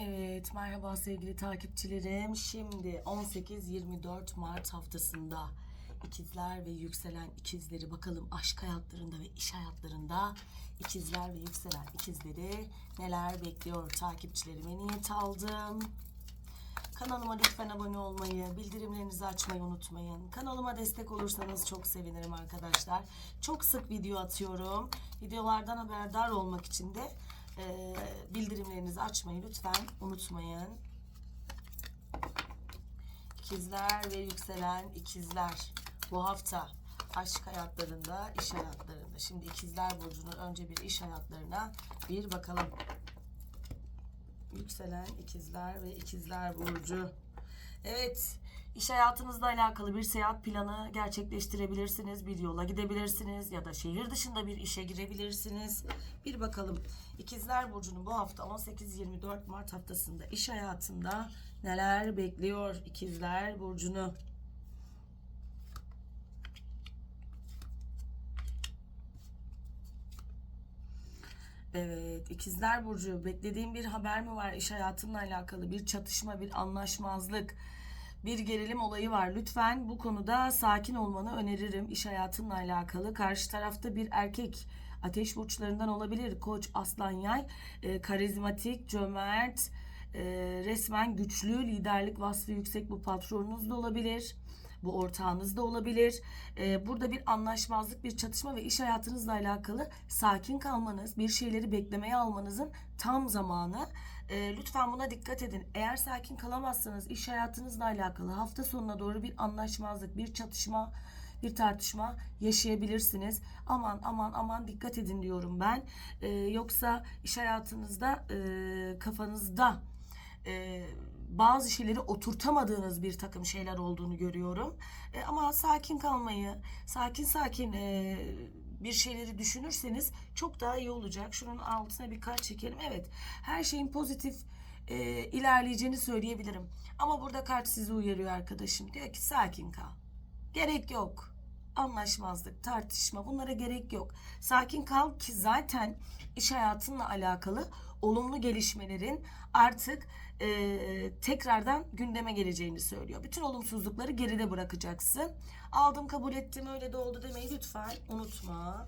Evet, merhaba sevgili takipçilerim. Şimdi 18-24 Mart haftasında ikizler ve yükselen ikizleri bakalım aşk hayatlarında ve iş hayatlarında ikizler ve yükselen ikizleri neler bekliyor takipçilerime niyet aldım. Kanalıma lütfen abone olmayı, bildirimlerinizi açmayı unutmayın. Kanalıma destek olursanız çok sevinirim arkadaşlar. Çok sık video atıyorum. Videolardan haberdar olmak için de e, bildirimlerinizi açmayı lütfen unutmayın. İkizler ve yükselen ikizler bu hafta aşk hayatlarında, iş hayatlarında. Şimdi ikizler burcunun önce bir iş hayatlarına bir bakalım. Yükselen ikizler ve ikizler burcu. Evet, iş hayatınızla alakalı bir seyahat planı gerçekleştirebilirsiniz. Bir yola gidebilirsiniz ya da şehir dışında bir işe girebilirsiniz. Bir bakalım ikizler burcunun bu hafta 18-24 Mart haftasında iş hayatında neler bekliyor ikizler burcunu? Evet, ikizler burcu beklediğin bir haber mi var iş hayatınla alakalı bir çatışma, bir anlaşmazlık, bir gerilim olayı var. Lütfen bu konuda sakin olmanı öneririm iş hayatınla alakalı. Karşı tarafta bir erkek ateş burçlarından olabilir. Koç, aslan, yay, e, karizmatik, cömert, e, resmen güçlü, liderlik vasfı yüksek bu patronunuz da olabilir. Bu ortağınız da olabilir. Ee, burada bir anlaşmazlık, bir çatışma ve iş hayatınızla alakalı sakin kalmanız, bir şeyleri beklemeye almanızın tam zamanı. Ee, lütfen buna dikkat edin. Eğer sakin kalamazsanız iş hayatınızla alakalı hafta sonuna doğru bir anlaşmazlık, bir çatışma, bir tartışma yaşayabilirsiniz. Aman aman aman dikkat edin diyorum ben. Ee, yoksa iş hayatınızda e, kafanızda e, bazı şeyleri oturtamadığınız bir takım şeyler olduğunu görüyorum. E, ama sakin kalmayı, sakin sakin e, bir şeyleri düşünürseniz çok daha iyi olacak. Şunun altına bir kart çekelim. Evet, her şeyin pozitif e, ilerleyeceğini söyleyebilirim. Ama burada kart sizi uyarıyor arkadaşım. Diyor ki sakin kal. Gerek yok anlaşmazlık, tartışma bunlara gerek yok. Sakin kal ki zaten iş hayatınla alakalı olumlu gelişmelerin artık e, tekrardan gündeme geleceğini söylüyor. Bütün olumsuzlukları geride bırakacaksın. Aldım kabul ettim öyle de oldu demeyi lütfen unutma.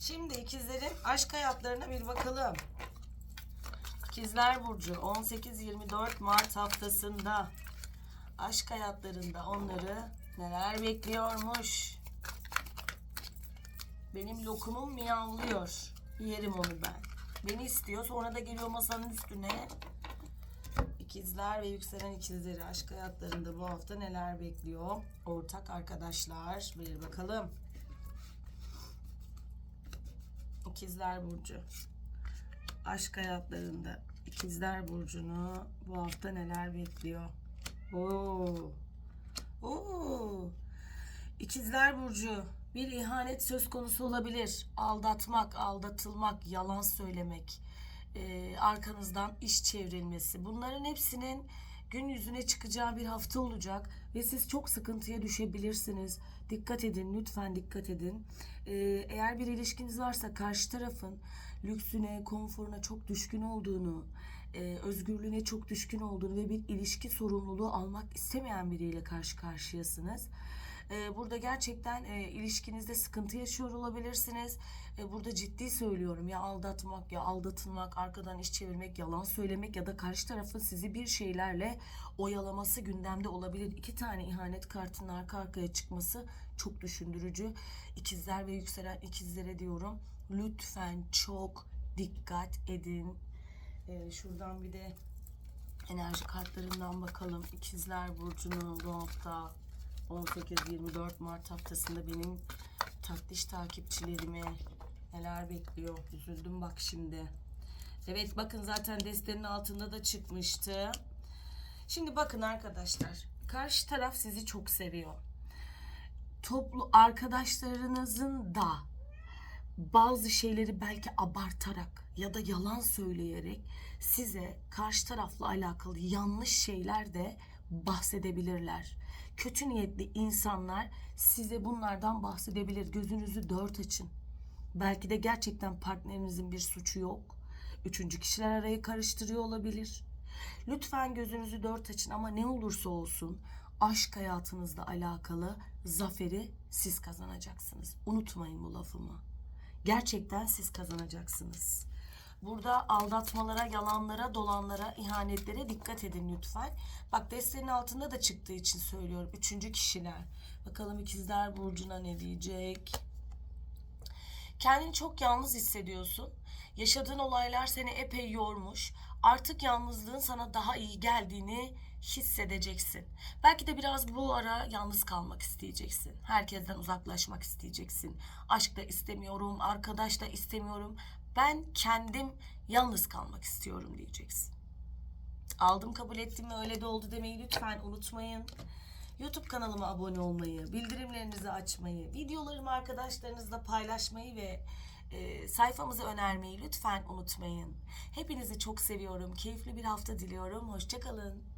Şimdi ikizlerin aşk hayatlarına bir bakalım. İkizler Burcu 18-24 Mart haftasında aşk hayatlarında onları neler bekliyormuş. Benim lokumum miyavlıyor. Yerim onu ben. Beni istiyor. Sonra da geliyor masanın üstüne. İkizler ve yükselen ikizleri aşk hayatlarında bu hafta neler bekliyor? Ortak arkadaşlar. Bir bakalım. İkizler Burcu. Aşk hayatlarında İkizler Burcu'nu bu hafta neler bekliyor? Oo. Oo. İkizler Burcu bir ihanet söz konusu olabilir. Aldatmak, aldatılmak, yalan söylemek, e, arkanızdan iş çevrilmesi. Bunların hepsinin gün yüzüne çıkacağı bir hafta olacak ve siz çok sıkıntıya düşebilirsiniz. Dikkat edin, lütfen dikkat edin. E, eğer bir ilişkiniz varsa karşı tarafın lüksüne, konforuna çok düşkün olduğunu, e, özgürlüğüne çok düşkün olduğunu ve bir ilişki sorumluluğu almak istemeyen biriyle karşı karşıyasınız. E, burada gerçekten e, ilişkinizde sıkıntı yaşıyor olabilirsiniz. E, burada ciddi söylüyorum ya aldatmak ya aldatılmak, arkadan iş çevirmek, yalan söylemek ya da karşı tarafın sizi bir şeylerle oyalaması gündemde olabilir. İki tane ihanet kartının arka arkaya çıkması çok düşündürücü. İkizler ve yükselen ikizlere diyorum lütfen çok dikkat edin. Ee, şuradan bir de enerji kartlarından bakalım. İkizler Burcu'nu bu hafta 18-24 Mart haftasında benim tatlış takipçilerime neler bekliyor. Üzüldüm bak şimdi. Evet bakın zaten destenin altında da çıkmıştı. Şimdi bakın arkadaşlar. Karşı taraf sizi çok seviyor. Toplu arkadaşlarınızın da bazı şeyleri belki abartarak ya da yalan söyleyerek size karşı tarafla alakalı yanlış şeyler de bahsedebilirler. Kötü niyetli insanlar size bunlardan bahsedebilir. Gözünüzü dört açın. Belki de gerçekten partnerinizin bir suçu yok. Üçüncü kişiler arayı karıştırıyor olabilir. Lütfen gözünüzü dört açın ama ne olursa olsun aşk hayatınızla alakalı zaferi siz kazanacaksınız. Unutmayın bu lafımı. Gerçekten siz kazanacaksınız. Burada aldatmalara, yalanlara, dolanlara, ihanetlere dikkat edin lütfen. Bak destenin altında da çıktığı için söylüyorum. Üçüncü kişiler. Bakalım ikizler Burcu'na ne diyecek? Kendini çok yalnız hissediyorsun. Yaşadığın olaylar seni epey yormuş. Artık yalnızlığın sana daha iyi geldiğini hissedeceksin. Belki de biraz bu ara yalnız kalmak isteyeceksin. Herkesten uzaklaşmak isteyeceksin. Aşk da istemiyorum, arkadaş da istemiyorum. Ben kendim yalnız kalmak istiyorum diyeceksin. Aldım kabul ettim ve öyle de oldu demeyi lütfen unutmayın. YouTube kanalıma abone olmayı, bildirimlerinizi açmayı, videolarımı arkadaşlarınızla paylaşmayı ve e, sayfamızı önermeyi lütfen unutmayın. Hepinizi çok seviyorum. Keyifli bir hafta diliyorum. Hoşçakalın.